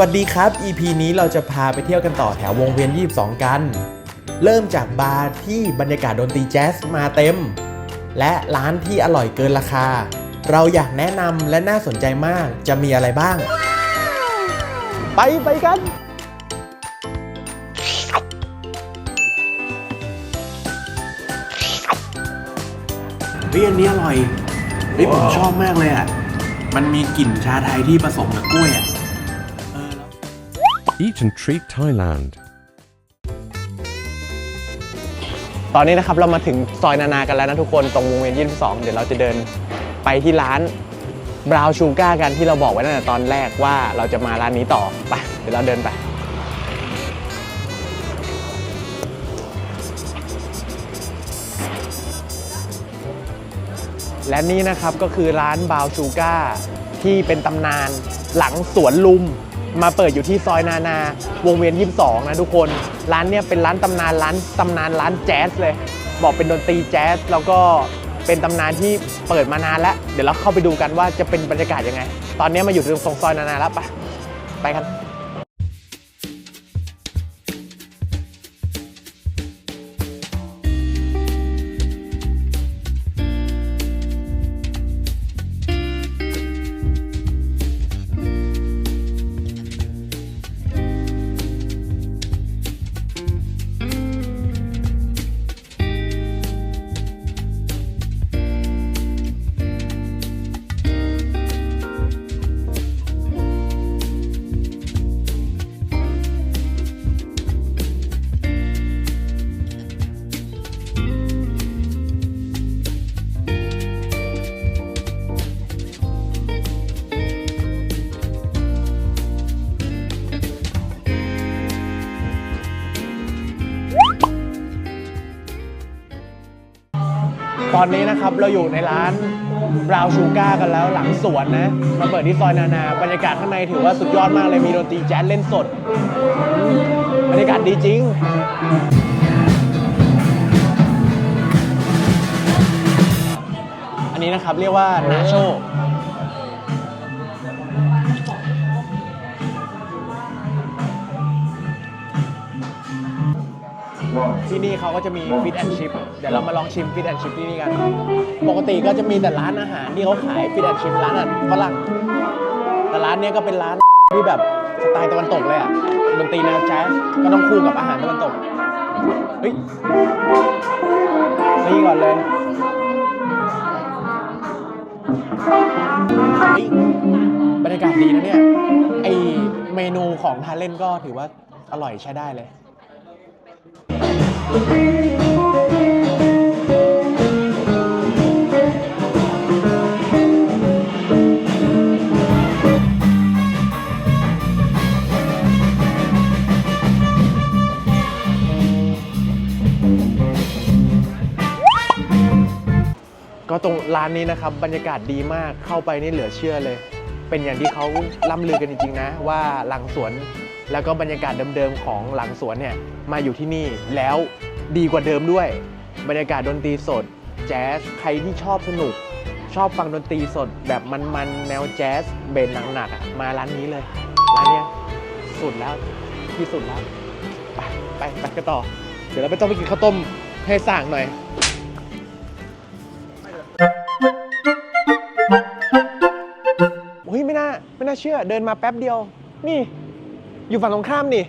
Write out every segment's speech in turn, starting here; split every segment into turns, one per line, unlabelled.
วัสดีครับ EP นี้เราจะพาไปเที่ยวกันต่อแถววงเวียน 22 กัน เริ่มจากบาร์ที่บรรยากาศดนตรีแจ๊สมาเต็ม และร้านที่อร่อยเกินราคา เราอยากแนะนำและน่าสนใจมากจะมีอะไรบ้าง ไปไปกัน เฮ้ยอันนี้อร่อยเฮ้ยผมชอบมากเลยอะ มันมีกลิ่นชาไทยที่ผสมกับกล้วยอะ
Eat and Treat Thailand.
ตอนนี้นะครับเรามาถึงซอยนานากันแล้วนะทุกคนตรงวงเวียน22 เดี๋ยวเราจะเดินไปที่ร้านบราวชูก้ากันที่เราบอกไว้ตั้งแต่ตอนแรกว่าเราจะมาร้านนี้ต่อไปเดี๋ยวเราเดินไปและนี่นะครับก็คือร้านบาวชูก้าที่เป็นตำนานหลังสวนลุม มาเปิดอยู่ที่ซอยนานาวงเวียน 22 นะทุกคน ร้านเนี่ยเป็นร้านตำนานร้านตำนานร้านแจ๊สเลย บอกเป็นดนตรีแจ๊สแล้วก็เป็นตำนานที่เปิดมานานแล้ว เดี๋ยวเราเข้าไปดูกันว่าจะเป็นบรรยากาศยังไง ตอนนี้มาอยู่ตรงซอยนานาแล้วไปไปกัน อนนี้นะครับเราอยู่ในร้านบราวชูก้ากันแล้วหลังสวนนะ มาเปิดที่ซอยนานา บรรยากาศข้างในถือว่าสุดยอดมากเลยมีดนตรีแจ๊สเล่นสด บรรยากาศดีจริงอันนี้นะครับเรียกว่านาโช ที่นี่เขาก็จะมีฟิตแอนชิพเดี๋ยวเรามาลองชิมฟิตแอนชิพที่นี่กัน ปกติก็จะมีแต่ร้านอาหารที่เขาขายฟิตแอนชิพร้านอาหารฝรั่งแต่ร้านเนี้ยก็เป็นร้านที่แบบสไตล์ตะวันตกเลยอะดนตรีแนวแจ๊สก็ต้องคู่กับอาหารตะวันตกเฮ้ยนี่ก่อนเลยเฮ้ยบรรยากาศดีนะเนี่ยไอเมนูของทาเล่นก็ถือว่าอร่อยใช้ได้เลย ก็ตรงร้านนี้นะครับบรรยากาศดีมากเข้าไปนี่เหลือเชื่อเลย เป็นอย่างที่เขาล่ำลือกันจริงๆนะว่าหลังสวนแล้วก็บรรยากาศเดิมๆของหลังสวนเนี่ยมาอยู่ที่นี่แล้วดีกว่าเดิมด้วย บรรยากาศดนตรีสด แจ๊สใครที่ชอบสนุก ชอบฟังดนตรีสด แบบมันๆแนวแจ๊สเบนหนักๆอะมาร้านนี้เลย ร้านเนี้ยสุดแล้วที่สุดแล้ว ไปไปไปกันต่อ เดี๋ยวเราไปต้องไปกินข้าวต้มให้สั่งหน่อย น่าไม่น่าเชื่อ เดินมาแป๊บเดียว นี่ อยู่ฝั่งตรงข้ามนี่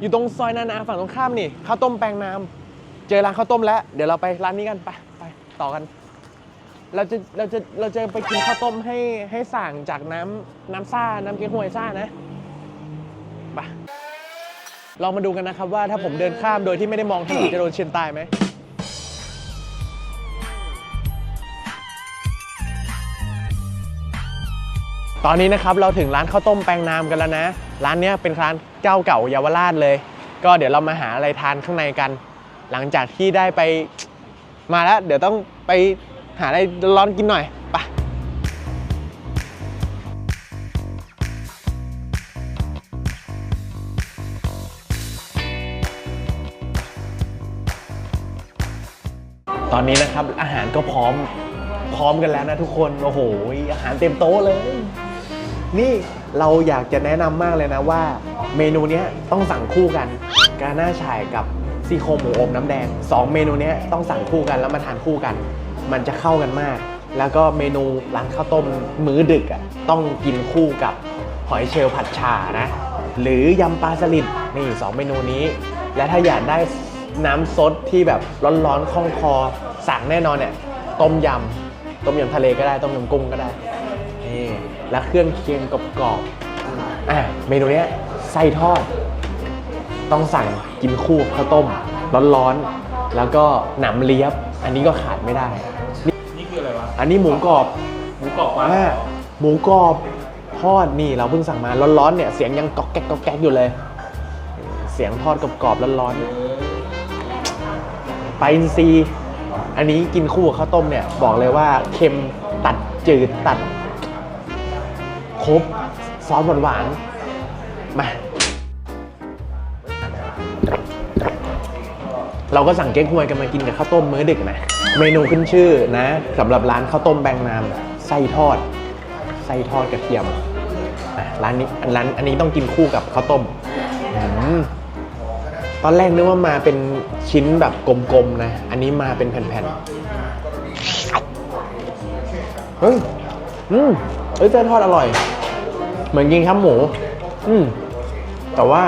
อยู่ตรงซอยนานาฝั่งตรงข้ามนี่ข้าวต้มแปลงน้ำเจอร้านข้าวต้มแล้ว เดี๋ยวเราไปร้านนี้กันไปไปต่อกัน เราจะเราจะเราจะไปกินข้าวต้มให้ให้สั่งจากน้ำน้ำซ่าน้ำเก๊กฮวยซ่านะไปลองมาดูกันนะครับว่าถ้าผมเดินข้ามโดยที่ไม่ได้มองถนนจะโดนเชียนตายไหม ตอนนี้นะครับเราถึงร้านข้าวต้มแปลงนามกันแล้วนะ ร้านนี้เป็นร้านเจ้าเก่าเยาวราชเลย ก็เดี๋ยวเรามาหาอะไรทานข้างในกัน หลังจากที่ได้ไปมาแล้ว เดี๋ยวต้องไปหาอะไรร้อนกินหน่อยไปตอนนี้นะครับอาหารก็พร้อมพร้อมกันแล้วนะทุกคน โอ้โห อาหารเต็มโต๊ะเลย นี่เราอยากจะแนะนำมากเลยนะว่า เมนูเนี้ยต้องสั่งคู่กันกาหน้าฉ่ายกับซี่โครงหมูอบน้ำแดงสองเมนูเนี้ยต้องสั่งคู่กันแล้วมาทานคู่กัน มันจะเข้ากันมาก แล้วก็เมนูร้านข้าวต้มมื้อดึกอะต้องกินคู่กับหอยเชลล์ผัดฉ่านะ หรือยำปลาสลิดนี่สองเมนูนี้ และถ้าอยากได้น้ำซดที่แบบร้อนๆคล่องคอสั่งแน่นอนเนี่ยต้มยำต้มยำทะเลก็ได้ต้มยำกุ้งก็ได้ แล้วเครื่องเคียงกรอบๆอะเมนูเนี้ยไส้ทอด ต้องสั่งกินคู่กับข้าวต้ม ร้อนๆ แล้วก็หนำเลียบ อันนี้ก็ขาดไม่ได้
นี่คืออะไรวะ
อันนี้หมูกรอบ
หมูกรอบวะ
อ่าหมูกรอบทอดนี่เราเพิ่งสั่งมาร้อนๆเนี่ยเสียงยังก๊อกแก๊กก๊อกแก๊กอยู่เลย เสียงทอดกรอบๆร้อนๆไปลาอินทรีย์อันนี้กินคู่กับข้าวต้มเนี่ยบอกเลยว่าเค็มตัดจืดตัดค รบซอสหวานๆมาเราก็สั่งเก๊กฮวยกันมากินกับข้าวต้มมื้อดึกนะ เมนูขึ้นชื่อนะสำหรับร้านข้าวต้มแบงนามไส้ทอด ไส้ทอดกระเทียมอะร้านนี้ร้านอันนี้ต้องกินคู่กับข้าวต้มอมตอนแรกนึกว่ามาเป็นชิ้นแบบกลมๆนะ อันนี้มาเป็นแผ่นๆ เฮ้ย อืมเอ้ยไส้ทอดอร่อย เหมือนกินข้าวหมู อืมแต่ว่า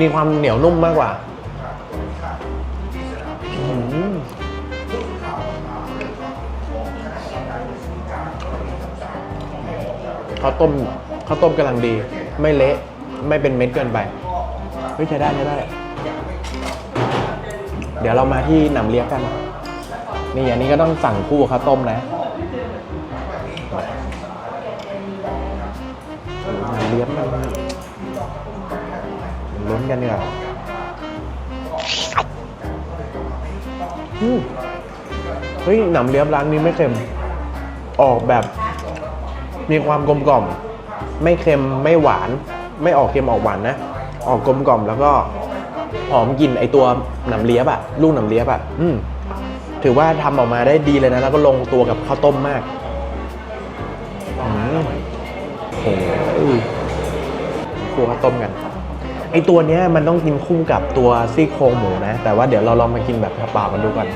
มีความเหนียวนุ่มมากกว่าข้าวต้มข้าวต้มกำลังดี ไม่เละไม่เป็นเม็ดเกินไปเฮ้ยใช้ได้ใช้ได้ เดี๋ยวเรามาที่หนำเลียกัน นี่อันนี้ก็ต้องสั่งคู่ข้าวต้มนะ ลียบมันลุ้นกันดีกว่าอืมเฮ้ยหนำเลียบร้านนี้ไม่เค็ม ออกแบบ มีความกลมกล่อม ไม่เค็มไม่หวาน ไม่ออกเค็มออกหวานนะ ออกกลมกล่อมแล้วก็หอมกลิ่นไอตัวหนำเลียบอะลูกหนำเลียบอะอืมถือว่าทำออกมาได้ดีเลยนะ แล้วก็ลงตัวกับข้าวต้มมาก คู่ข้าวต้มกันไอตัวเนี้ยมันต้องกินคู่กับตัวซี่โครงหมูนะ แต่ว่าเดี๋ยวเราลองมากินแบบเปล่าๆกันดูก่อน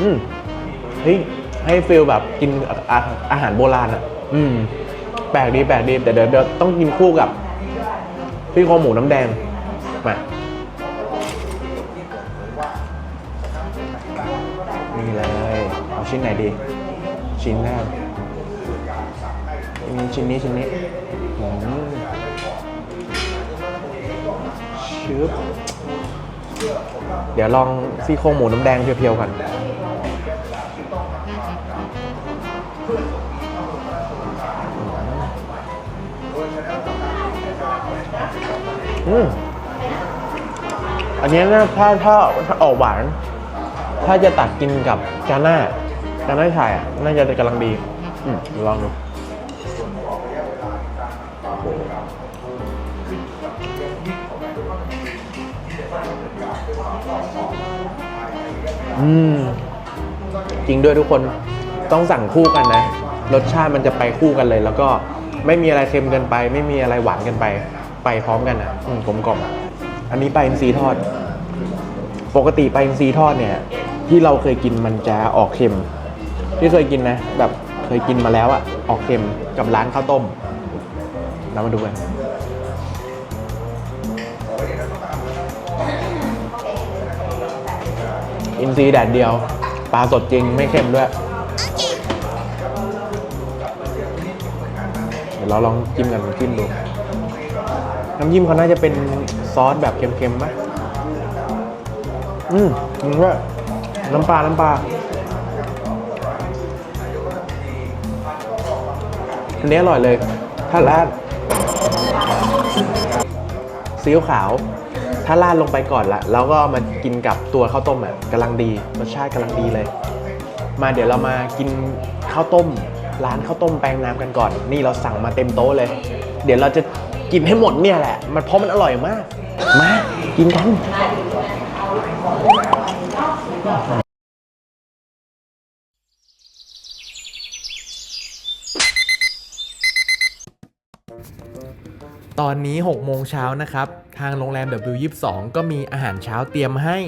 อืมเฮ้ยให้ฟิลแบบกินอาอาหารโบราณอะ อืม แปลกดีแปลกดีแต่เดี๋ยวเดี๋ยวต้องกินคู่กับซี่โครงหมูน้ำแดงมานี่เลย เอาชิ้นไหนดี ชิ้นแรก นี่ชิ้นนี้ชิ้นนี้อืมชึบเดี๋ยวลองซี่โครงหมูน้ำแดงเพียวๆกันอืมอันนี้นะถ้าถ้าถ้าออกหวาน ถ้าจะตักกินกับกาน่ากาน่าชายอะน่าจะกำลังดี อืมลองดู อืมจริงด้วยทุกคนต้องสั่งคู่กันนะ รสชาติมันจะไปคู่กันเลย แล้วก็ไม่มีอะไรเค็มเกินไป ไม่มีอะไรหวานเกินไป ไปพร้อมกันอะอืมกลมกล่อมอันนี้ปลาอินทรีทอด ปกติปลาอินทรีทอดเนี่ย ที่เราเคยกินมันจะออกเค็ม ที่เคยกินนะ แบบเคยกินมาแล้วอะออกเค็มกับร้านข้าวต้มเรามาดูกัน อินทรีแดดเดียว ปลาสดจริงไม่เค็มด้วย เดี๋ยวเราลองจิ้มกันจิ้มดู น้ำจิ้มเขาน่าจะเป็นซอสแบบเค็มๆไหมอืมมันก็น้ำปลา น้ำปลา อันนี้อร่อยเลย ถ้าราด ซีอิ๊วขาว ถ้าราดลงไปก่อนละแล้วก็มากินกับตัวข้าวต้มอะกำลังดีรสชาติกำลังดีเลย มาเดี๋ยวเรามากินข้าวต้ม ร้านข้าวต้มแปลงน้ำกันก่อน นี่เราสั่งมาเต็มโต๊ะเลย เดี๋ยวเราจะกินให้หมดเนี่ยแหละ มันเพราะมันอร่อยมาก มา กินกัน ตอนนี้ 6 โมงเช้านะครับ ทางโรงแรม W22 ก็มีอาหารเช้าเตรียมให้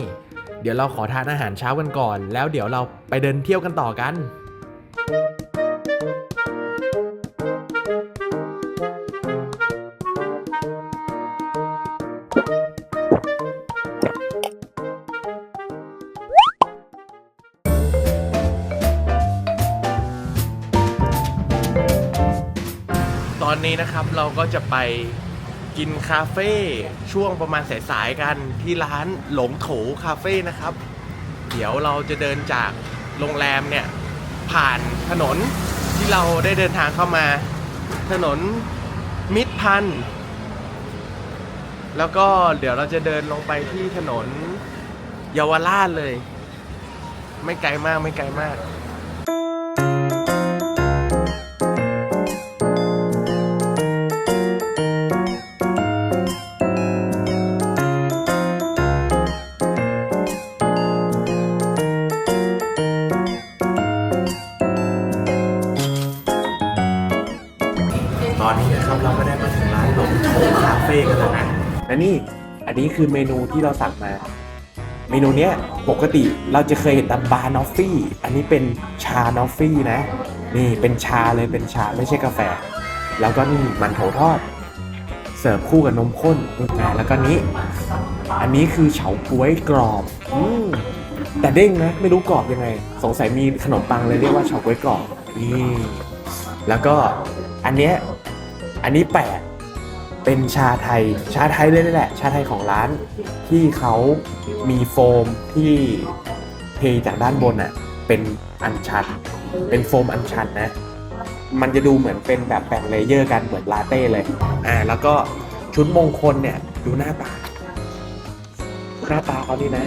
เดี๋ยวเราขอทานอาหารเช้ากันก่อน แล้วเดี๋ยวเราไปเดินเที่ยวกันต่อกันต อนนี้นะครับเราก็จะไปกินคาเฟ่ช่วงประมาณสายๆกันที่ร้านหลงโถคาเฟ่นะครับ เดี๋ยวเราจะเดินจากโรงแรมเนี่ย ผ่านถนนที่เราได้เดินทางเข้ามา ถนนมิตรพันธ์แล้วก็เดี๋ยวเราจะเดินลงไปที่ถนนเยาวราชเลย ไม่ไกลมากไม่ไกลมาก เฟ่กันแล้วนะและนี่อันนี้คือเมนูที่เราสั่งมา เมนูเนี้ยปกติเราจะเคยเห็นแต่บาร์นอฟฟี่ อันนี้เป็นชานอฟฟี่นะ นี่เป็นชาเลยเป็นชาไม่ใช่กาแฟ แล้วก็นี่มันโถทอด เสิร์ฟคู่กับนมข้นนะแล้วก็นี้ อันนี้คือเฉาก๊วยกรอบอืมแต่เด้งนะไม่รู้กรอบยังไง สงสัยมีขนมปังเลยเรียกว่าเฉาก๊วยกรอบนี่แล้วก็อันเนี้ยอันนี้แปลก เป็นชาไทย ชาไทยเลยนี่แหละ ชาไทยของร้าน ที่เขามีโฟมที่เทจากด้านบนอะ เป็นอันชัน เป็นโฟมอันชันนะ มันจะดูเหมือนเป็นแบบแบ่งเลเยอร์กันเหมือนลาเต้เลย อ่า แล้วก็ชุดมงคลเนี่ย ดูหน้าตา หน้าตาเขานี่นะ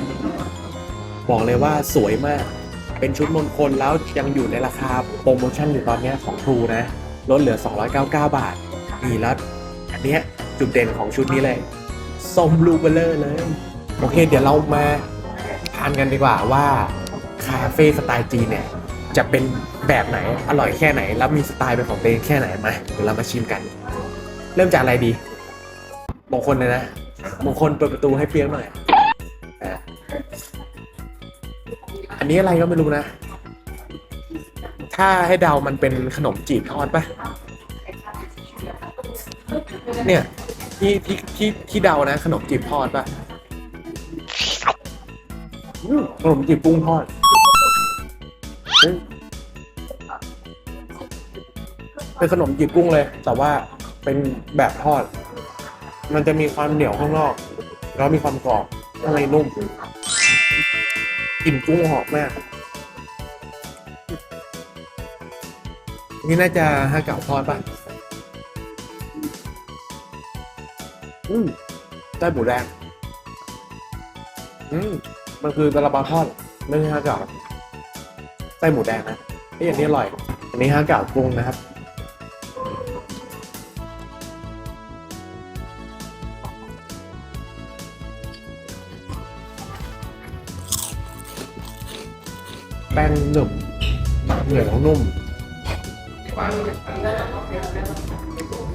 บอกเลยว่าสวยมาก เป็นชุดมงคลแล้วยังอยู่ในราคาโปรโมชั่นอยู่ตอนนี้ของทรูนะ ลดเหลือ 299 บาทนี่แล้ว เนี้ยจุดเด่นของชุดนี้เลยส้มบลูเบลเลอร์เลย โอเค เดี๋ยวเรามาทานกันดีกว่าว่าคาเฟ่สไตล์จีนเนี่ยจะเป็นแบบไหนอร่อยแค่ไหน แล้วมีสไตล์เป็นของตัวเองแค่ไหนมาเดี๋ยวเรามาชิมกัน เริ่มจากอะไรดีมงคลเลยนะมงคลเปิดประตูให้เปียกหน่อยอะอันนี้อะไรก็ไม่รู้นะ ถ้าให้เดามันเป็นขนมจีบทอดปะ เนี่ยที่ที่ที่ที่เดานะ ขนมจีบทอดปะอืมขนมจีบกุ้งทอดเฮ้ยเป็นขนมจีบกุ้งเลย แต่ว่าเป็นแบบทอด มันจะมีความเหนียวข้างนอก แล้วมีความกรอบข้างในนุ่มกลิ่นกุ้งหอมมากนี่น่าจะฮาเก่าทอดป่ะ อืมได้หมูแดงอืมมันคือซาลาเปาทอดไม่ใช่ฮาก่าไส้หมูแดงนะไอ้ยอันนี้อร่อย อันนี้ฮาก่าปรุงนะครับแป้งหนึบเหนียวนุ่ม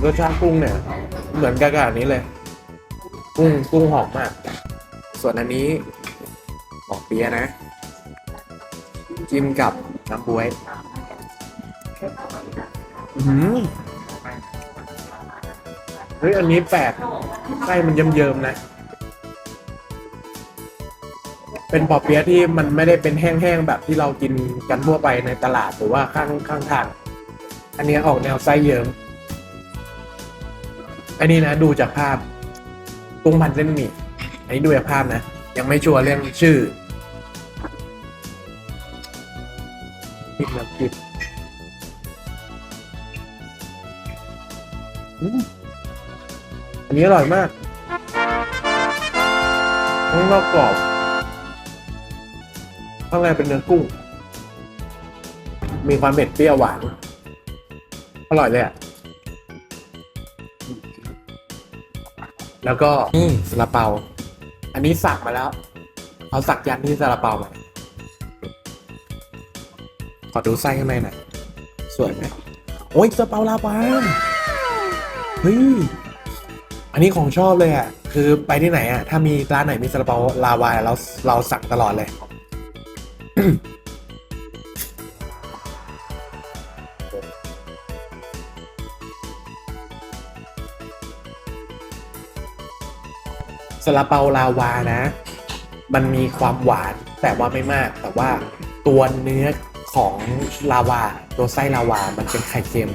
รสชาติกุ้งเนี่ย เหมือนกับอันนี้เลย กุ้งกุ้งหอมมาก ส่วนอันนี้ปอกเปียะนะ จิ้มกับน้ำบวยอื้อหือเฮ้ยอันนี้แปลกไส้มันเยิ้มๆนะ เป็นปอเปี๊ยะที่มันไม่ได้เป็นแห้งๆแบบที่เรากินกันทั่วไปในตลาดหรือว่าข้างข้างทาง อันนี้ออกแนวไส้เยิ้มอันนี้นะดูจากภาพ กุ้งพันเส้นหมี่อันนี้ดูจากภาพนะ ยังไม่ชัวร์เรื่องชื่อพริกน้ำพริกอืมอันนี้อร่อยมากข้างนอกกรอบข้างในเป็นเนื้อกุ้ง มีความเผ็ดเปรี้ยวหวาน อร่อยเลยอะ แล้วก็นี่ซาลาเปา อันนี้สักมาแล้ว เอาสักยันที่ซาลาเปามาขอดูไส้ข้างในหน่อยสวยไหมโอ้ยซาลาเปาลาปาเฮ้ยอันนี้ของชอบเลยอะคือไปที่ไหนอะถ้ามีร้านไหนมีซาลาเปาลาวาเราเราสั่งตลอดเลย ซาลาเปาลาวานะ มันมีความหวานแต่ว่าไม่มาก แต่ว่าตัวเนื้อของลาวาตัวไส้ลาวามันเป็นไข่เค็ม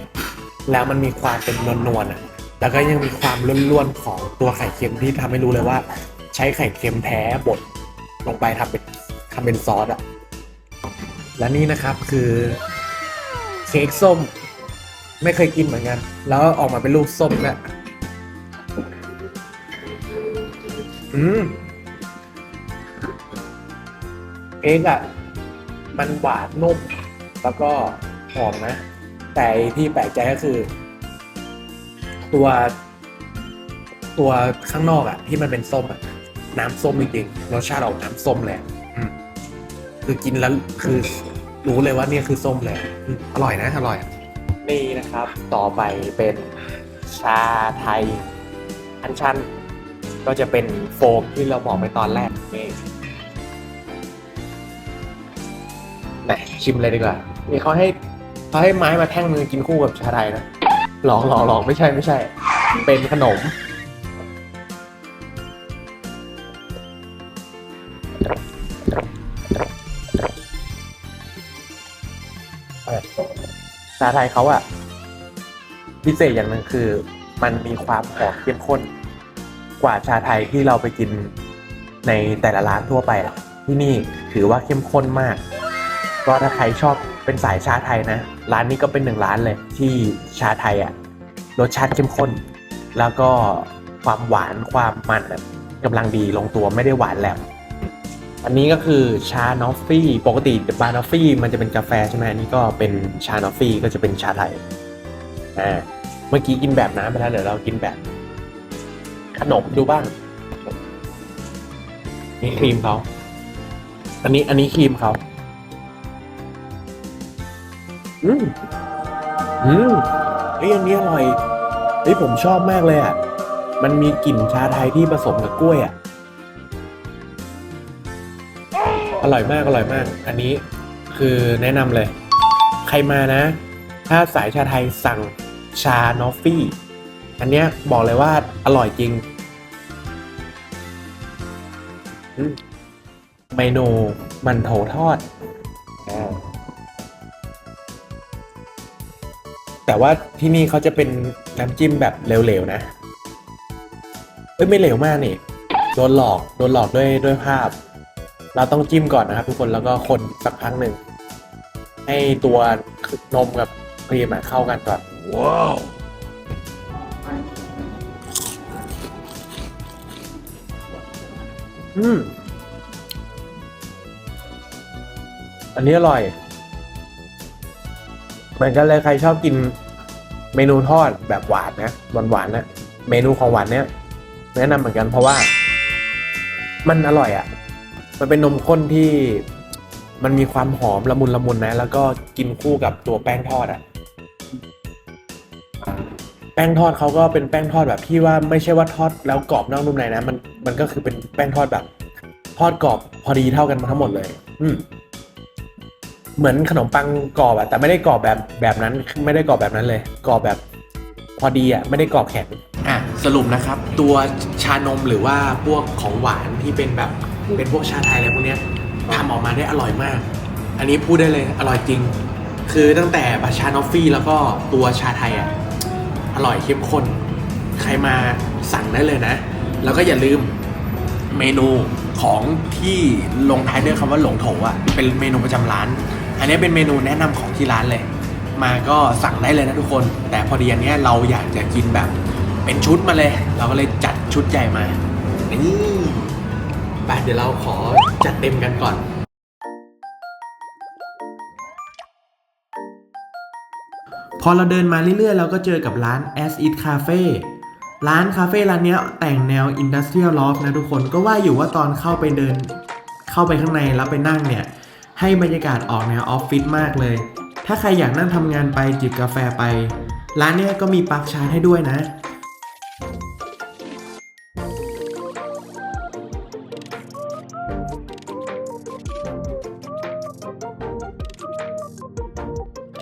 แล้วมันมีความเป็นนวลๆอะแล้วก็ยังมีความล้วนๆของตัวไข่เค็มที่ทำให้รู้เลยว่า ใช้ไข่เค็มแท้บดลงไปทำเป็นทำเป็นซอสอะและนี่นะครับคือเค้กส้ม ไม่เคยกินเหมือนกัน แล้วออกมาเป็นลูกส้มเนี่ย อืมเค้กอะ มันหวานนุ่ม แล้วก็หอมนะ แต่ที่แปลกใจก็คือ ตัว ตัวข้างนอกอะ ที่มันเป็นส้มอะ น้ำส้มจริงๆรสชาติออกน้ำส้มเลยอะอืมคือกินแล้วคือรู้เลยว่านี่คือส้มเลยอืมอร่อยนะ อร่อย นี่นะครับ ต่อไปเป็นชาไทย อันชัน ก็จะเป็นโฟมที่เราบอกไปตอนแรกนี่ไหนชิมเลยดีกว่านี่เขาให้เขาให้ไม้มาแท่งมือกินคู่กับชาไทยนะหลอกหลอกหลอกไม่ใช่ไม่ใช่ เป็นขนม ชาไทยเขาอะพิเศษอย่างหนึ่งคือ มันมีความหอมเข้มข้น กว่าชาไทยที่เราไปกินในแต่ละร้านทั่วไปอะที่นี่ถือว่าเข้มข้นมาก ก็ถ้าใครชอบเป็นสายชาไทยนะ ร้านนี้ก็เป็นหนึ่งร้านเลยที่ชาไทยอะรสชาติเข้มข้น แล้วก็ความหวานความมันกำลังดีลงตัวไม่ได้หวานแหลมอันนี้ก็คือชานอฟฟี่ ปกติบานอฟฟี่มันจะเป็นกาแฟใช่ไหมอันนี้ก็เป็นชานอฟฟี่ก็จะเป็นชาไทยอ่าเมื่อกี้กินแบบน้ำไปแล้วเดี๋ยวเรากินแบบ ขนมดูบ้าง นี่ครีมเขา อันนี้อันนี้ครีมเขาอืมอืมเฮ้ยอันนี้อร่อยเฮ้ยผมชอบมากเลยอะ มันมีกลิ่นชาไทยที่ผสมกับกล้วยอะ อร่อยมากอร่อยมาก อันนี้คือแนะนำเลย ใครมานะ ถ้าสายชาไทยสั่งชานอฟฟี่ อันเนี้ยบอกเลยว่าอร่อยจริงอืมเมนูมันโถทอดอ่าแต่ว่าที่นี่เขาจะเป็นน้ำจิ้มแบบเหลวๆนะ เอ้ยไม่เหลวมากนี่ โดนหลอก โดนหลอกด้วยด้วยภาพ เราต้องจิ้มก่อนนะครับทุกคนแล้วก็คนสักพักหนึ่ง ให้ตัวนมกับครีมอะเข้ากันก่อน ว้าว อืม อันนี้อร่อย เหมือนกันเลยใครชอบกินเมนูทอดแบบหวานนะหวานหวานนะเมนูของหวานเนี้ยแนะนำเหมือนกันเพราะว่า มันอร่อยอะ่ะ มันเป็นนมข้นที่มันมีความหอมละมุนละมุนนะ แล้วก็กินคู่กับตัวแป้งทอดอะ่ะ แป้งทอดเขาก็เป็นแป้งทอดแบบที่ว่าไม่ใช่ว่าทอดแล้วกรอบนอกนุ่มในนะมันมันก็คือเป็นแป้งทอดแบบ ทอดกรอบพอดีเท่ากันทั้งหมดเลย อืมเหมือนขนมปังกรอบอะแต่ไม่ได้กรอบแบบแบบนั้นไม่ได้กรอบแบบนั้นเลยกรอบแบบพอดีอะไม่ได้กรอบแข็งอะสรุปนะครับ ตัวชานมหรือว่าพวกของหวานที่เป็นแบบเป็นพวกชาไทยอะไรพวกเนี้ยทำออกมาได้อร่อยมาก อันนี้พูดได้เลยอร่อยจริง คือตั้งแต่บาชานอฟฟี่แล้วก็ตัวชาไทยอะ ร่อยเข้มข้น ใครมาสั่งได้เลยนะ แล้วก็อย่าลืมเมนูของที่ลงท้ายด้วยคำว่าหลงโถอะเป็นเมนูประจำร้าน อันนี้เป็นเมนูแนะนำของที่ร้านเลย มาก็สั่งได้เลยนะทุกคน แต่พอดีอันนี้เราอยากจะกินแบบเป็นชุดมาเลย เราก็เลยจัดชุดใหญ่มานี่ไปเดี๋ยวเราขอจัดเต็มกันก่อน พอเราเดินมาเรื่อยๆ เราก็เจอกับร้าน As It Cafe ร้านคาเฟ่ร้านนี้แต่งแนว Industrial Loft นะทุกคนก็ว่าอยู่ว่าตอนเข้าไปเดิน เข้าไปข้างในแล้วไปนั่งเนี่ย ให้บรรยากาศออกแนวออฟฟิศมากเลย ถ้าใครอยากนั่งทำงานไปจิบกาแฟไป ร้านนี้ก็มีปลั๊กชาร์จให้ด้วยนะ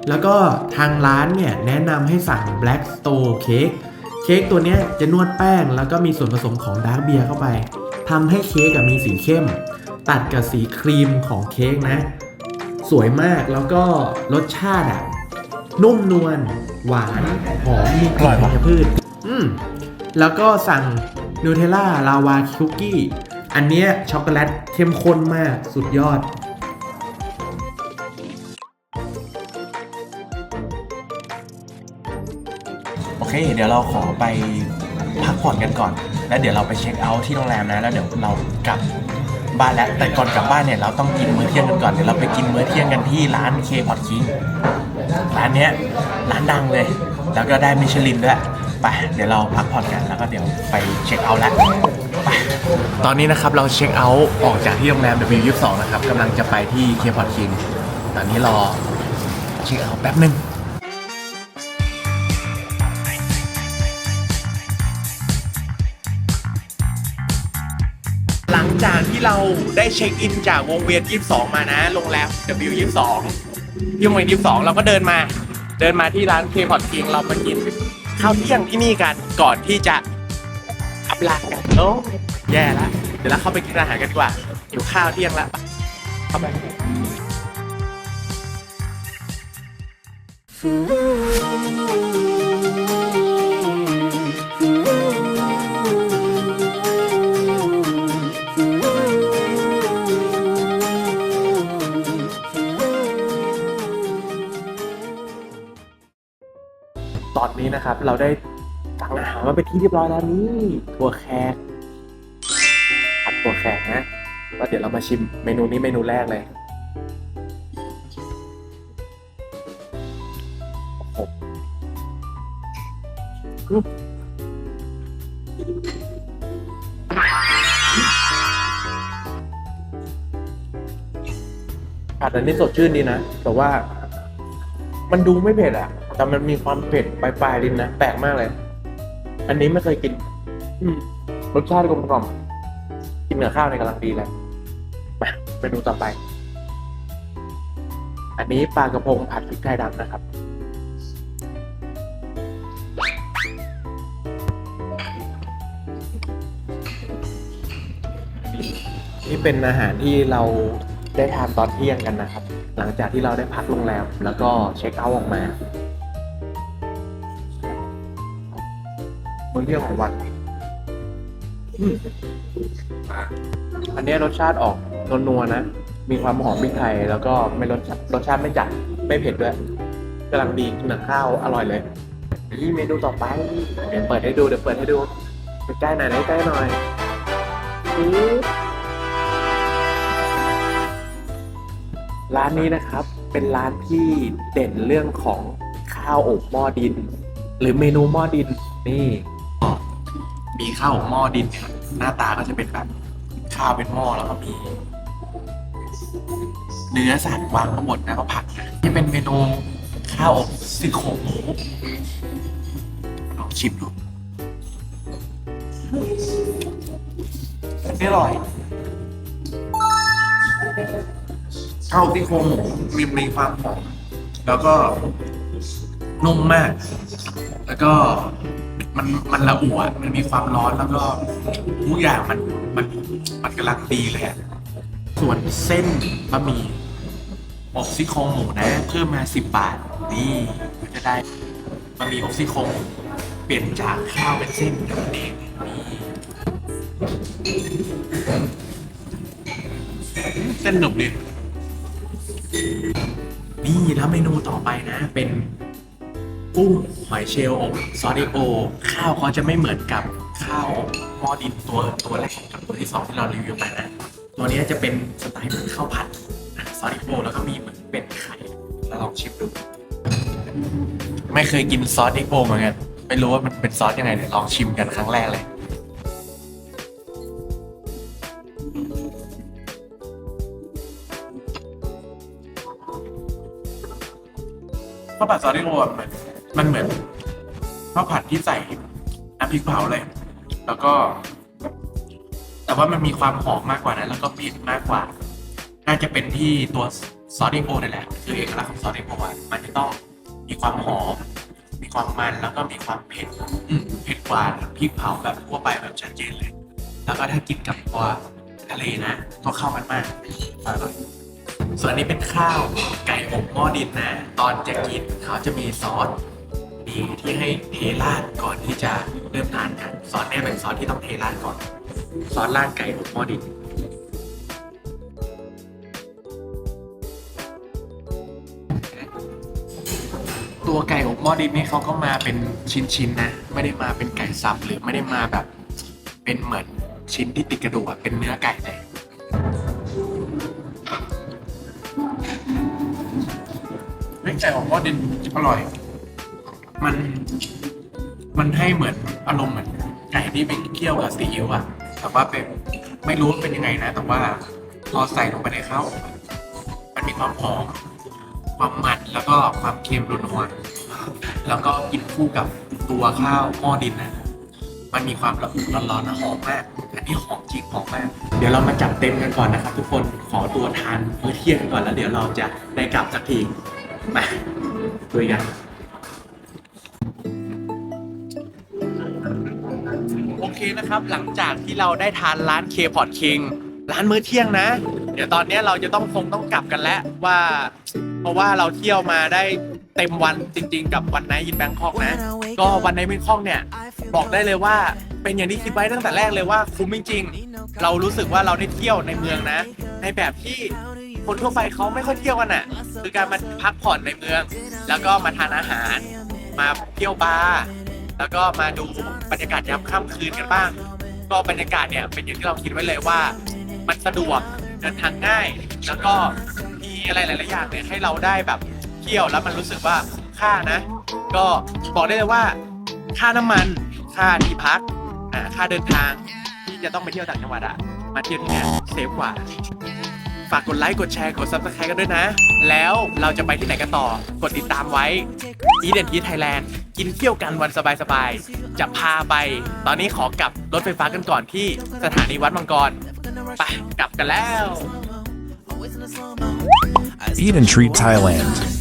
แล้วก็ทางร้านเนี่ยแนะนำให้สั่ง Black Store Cake เค้กตัวเนี้ยจะนวดแป้งแล้วก็มีส่วนผสมของดาร์กเบียร์เข้าไปทำให้เค้กมีสีเข้ม ตัดกับสีครีมของเค้กนะ สวยมากแล้วก็รสชาติอะนุ่มนวลหวานหอมมีกลิ่นธัญพืชอืมแล้วก็สั่งนูเทลล่าลาวาคุกกี้อันเนี้ยช็อกโกแลตเข้มข้นมากสุดยอด เดี๋ยวเราขอไปพักผ่อนกันก่อน แล้วเดี๋ยวเราไปเช็คเอาท์ที่โรงแรมนะ แล้วเดี๋ยวเรากลับบ้านแล้ว แต่ก่อนกลับบ้านเนี่ยเราต้องกินมื้อเที่ยงกันก่อน เดี๋ยวเราไปกินมื้อเที่ยงกันที่ร้านเคพอดคิงร้านเนี้ยร้านดังเลย แล้วก็ได้มิชลินด้วย ไป เดี๋ยวเราพักผ่อนกัน แล้วก็เดี๋ยวไปเช็คเอาท์แล้วไปตอนนี้นะครับเราเช็คเอาท์ออกจากที่โรงแรม W22 นะครับกำลังจะไปที่เคพอดคิงตอนนี้รอเช็คเอาท์แป๊บหนึ่ง ที่เราได้เช็คอินจากวงเวียน 22 มานะโรงแรม W22 ที่วงเวียน 22 เราก็เดินมา เดินมาที่ร้านเคพอดคิงเรามากินข้าวเที่ยงที่นี่กันก่อนที่จะอับลากันโอ้แย่ล้วเดี๋ยวเราเข้าไปกินอาหารกันดีกว่าอยู่ข้าวเที่ยงล้วไปเข้าไปต นะครับ เราได้สั่งอาหารมาเป็นที่เรียบร้อยแล้วนี่ถั่วแขกผัดถั่วแขกนะแล้วเดี๋ยวเรามาชิมเมนูนี้เมนูแรกเลยหอมผัดอันนี้สดชื่นดีนะ แต่ว่ามันดูไม่เผ็ดอะ แต่มันมีความเผ็ดปลายๆลิ้นนะแปลกมากเลย อันนี้ไม่เคยกิน อืมรสชาติกลมกล่อมกินกับข้าวในกำลังดีเลยมาเมนูต่อไป อันนี้ปลากระพงผัดพริกไทยดำนะครับนี่เป็นอาหารที่เราได้ทานตอนเที่ยงกันนะครับ หลังจากที่เราได้พักโรงแรมแล้วก็เช็คเอาท์ออกมา อเที่ยงของวันอืมอันนี้รสชาติออกนัวๆนะ มีความหอมพริกไทย แล้วก็ไม่รสชาติรสชาติไม่จัด ไม่เผ็ดด้วยกำลังดีกินกับข้าวอร่อยเลยนี่เมนูต่อไป เดี๋ยวเปิดให้ดู เดี๋ยวเปิดให้ดูใกล้หน่อยใกล้หน่อยร้านนี้นะครับ เป็นร้านที่เด่นเรื่องของข้าวอบหม้อดิน หรือเมนูหม้อดินนี่ มีข้าวหม้อดินเนี่ยหน้าตาก็จะเป็นแบบข้าวเป็นหม้อแล้วก็มี เนื้อสัตว์วางข้างบนนะก็ผักนะนี่เป็นเมนูข้าวอบซี่โครงหมูลองชิมดูนี่อร่อยข้าวที่โครงหมูมีมีความหอมแล้วก็นุ่มมาก แล้วก็ มันมันละอุอะมันมีความร้อนแล้วก็ทุกอย่างมันมันมันกำลังดีเลยอะส่วนเส้นบะหมี่อบซี่โครงหมูนะ เพิ่มมาสิบบาท นี่ก็จะได้บะหมี่อบซี่โครงหมูเปลี่ยนจากข้าวเป็นเส้นแบบนี้นี่เส้นหนุบดีนี่แล้วเมนูต่อไปนะ เป็น กุ้งหอยเชลล์อบซอสดิโอ ข้าวเขาจะไม่เหมือนกับข้าวหม้อดินตัวตัวแรกกับตัวที่สองที่เรารีวิวไปนะ ตัวนี้จะเป็นสไตล์เหมือนข้าวผัดซอสดิโอแล้วก็มีเหมือนเป็นไข่แล้วลองชิมดู ไม่เคยกินซอสดิโอเหมือนกันไม่รู้ว่ามันเป็นซอสยังไงเดี๋ยวลองชิมกันครั้งแรกเลยข้าวผัดซอสดิโออะมัน มันเหมือนข้าวผัดที่ใส่น้ำพริกเผาเลย แล้วก็ แต่ว่ามันมีความหอมมากกว่านะแล้วก็เผ็ดมากกว่า น่าจะเป็นที่ตัวซอสเอ็กโอนั่แหละ คือเอกลักษณ์ของซอสเอ็กโออะมันจะต้องมีความหอม มีความมันแล้วก็มีความเผ็ดเผ็ดกว่าพริกเผาแบบทั่วไปแบบชัดเจนเลย แล้วก็ถ้ากินกับตัวทะเลนะ ก็เข้ากันมากอร่อยส่วนนี้เป็นข้าวไก่อบหม้อดินนะ ตอนจะกินเขาจะมีซอส มีที่ให้เทราดก่อนที่จะเริ่มทานกันซอสเนี่ยเป็นซอสที่ต้องเทราดก่อน ซอสราดไก่อบหม้อดินตัวไก่อบหม้อดินนี่เขาก็มาเป็นชิ้นๆนะ ไม่ได้มาเป็นไก่สับหรือไม่ได้มาแบบเป็นเหมือนชิ้นที่ติดกระดูกเป็นเนื้อไก่เลยเฮ้ยไก่อบหม้อดินอร่อย มัน มันให้เหมือนอารมณ์เหมือนไก่ที่ไปเคี่ยวกับซีอิ๊วอะแต่ว่าเป็นไม่รู้เป็นยังไงนะ แต่ว่าพอใส่ลงไปในข้าวอบอะมันมีความหอมความมันแล้วก็ความเค็มรุนวแล้วก็กินคู่กับตัวข้าวหม้อดินนะมันมีความระอุร้อนๆนะหอมมากอันนี้หอมจริงหอมมาก เดี๋ยวเรามาจับเต็มกันก่อนนะครับ ทุกคนขอตัวทานมื้อเที่ยงก่อนแล้วเดี๋ยวเราจะได้กลับสักทีมาคุยกัน เคนะครับหลังจากที่เราได้ทานร้านเคพอ t คิงร้านมื้อเที่ยงนะ เดี๋ยวตอนนี้เราจะต้องคงต้องกลับกันแล้วว่า เพราะว่าเราเที่ยวมาได้เต็มวันจริง ๆ กับวันไนท์ยินแบงคอกนะ ก็วันไนท์แบงคอกเนี่ยบอกได้เลยว่าเป็นอย่างที่คิดไว้ตั้งแต่แรกเลยว่าคุ้มจริงๆ เรารู้สึกว่าเราได้เที่ยวในเมืองนะ ในแบบที่คนทั่วไปเขาไม่ค่อยเที่ยวกันอะ คือการมาพักผ่อนในเมือง แล้วก็มาทานอาหาร มาเที่ยวบาร์ แล้วก็มาดูบรรยากาศยามค่ำคืนกันบ้าง ก็บรรยากาศเนี่ยเป็นอย่างที่เราคิดไว้เลยว่า มันสะดวกเดินทางง่าย แล้วก็มีอะไรหลายๆอย่างเนี่ยให้เราได้แบบเที่ยวแล้วมันรู้สึกว่าคุ้มค่านะ ก็บอกได้เลยว่า ค่าน้ำมันค่าที่พักอ่าค่าเดินทางที่จะต้องไปเที่ยวต่างจังหวัดอะมาเที่ยวที่เนี่ยเซฟกว่า ฝากกดไลค์กดแชร์กด subscribe กันด้วยนะ แล้วเราจะไปที่ไหนกันต่อ กดติดตามไว้ e d e n e t Thailand กินเที่ยวกันวันสบายๆจะพาไป ตอนนี้ขอกลับรถไฟฟ้ากันก่อนที่สถานีวัดมังกรไปกลับกันแล้ว
Eat and Treat Thailand.